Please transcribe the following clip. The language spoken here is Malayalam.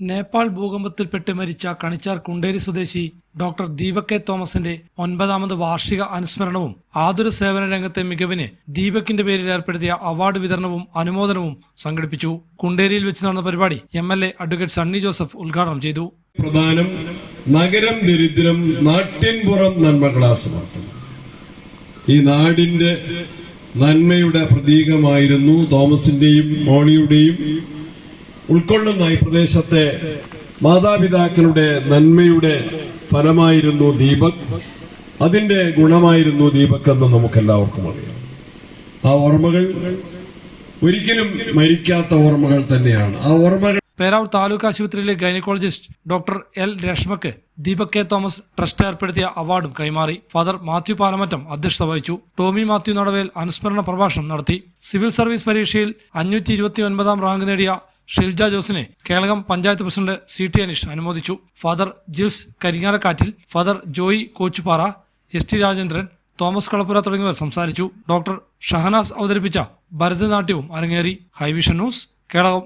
നേപ്പാൾ ഭൂകമ്പത്തിൽപ്പെട്ട് മരിച്ച കണിച്ചാർ കുണ്ടേരി സ്വദേശി ഡോക്ടർ ദീപക് കെ തോമസിന്റെ ഒൻപതാമത് വാർഷിക അനുസ്മരണവും ആതുര സേവന രംഗത്തെ മികവിന് ദീപക്കിന്റെ പേരിൽ ഏർപ്പെടുത്തിയ അവാർഡ് വിതരണവും അനുമോദനവും സംഘടിപ്പിച്ചു. കുണ്ടേരിയിൽ വെച്ച് നടന്ന പരിപാടി M L A advocate Sunny Joseph ഉദ്ഘാടനം ചെയ്തു. പ്രധാനം നഗരം ദരിദ്രം നാട്ടിൻപുറം നന്മകളാ സമർത്ഥം ഈ നാടിന്റെ നന്മയുടെ പ്രതീകമായിരുന്നു തോമസിന്റെയും മോണിയുടെയും ഉൾക്കൊള്ളുന്ന ഈ പ്രദേശത്തെ മാതാപിതാക്കളുടെ നന്മയുടെ ഫലമായിരുന്നു ദീപക്. അതിന്റെ ഗുണമായിരുന്നു ദീപക് എന്ന് നമുക്കെല്ലാവർക്കും അറിയാം. ആ ഓർമ്മകൾ ഒരിക്കലും മരിക്കാത്ത ഓർമ്മകൾ തന്നെയാണ്. ആ ഓർമ്മകൾ പേരാവൂർ താലൂക്ക് ആശുപത്രിയിലെ ഗൈനക്കോളജിസ്റ്റ് ഡോക്ടർ എൽ രേഷ്മക്ക് ദീപക് കെ തോമസ് ട്രസ്റ്റ് ഏർപ്പെടുത്തിയ അവാർഡും കൈമാറി. ഫാദർ മാത്യു പാലമറ്റം അധ്യക്ഷത വഹിച്ചു. ടോമി മാത്യു നടവേൽ അനുസ്മരണ പ്രഭാഷണം നടത്തി. സിവിൽ സർവീസ് പരീക്ഷയിൽ അഞ്ഞൂറ്റി റാങ്ക് നേടിയ Shilja ജോസിനെ Kelakam panchayat president C T Aneesh അനുമോദിച്ചു. Father Jils Karingalakkattil father Joy Kochupara S T Rajendran Thomas Kalappura തുടങ്ങിയവർ സംസാരിച്ചു. ഡോക്ടർ ഷഹനാസ് അവതരിപ്പിച്ച ഭരതനാട്യവും അരങ്ങേറി. Hi vision news Kelakam.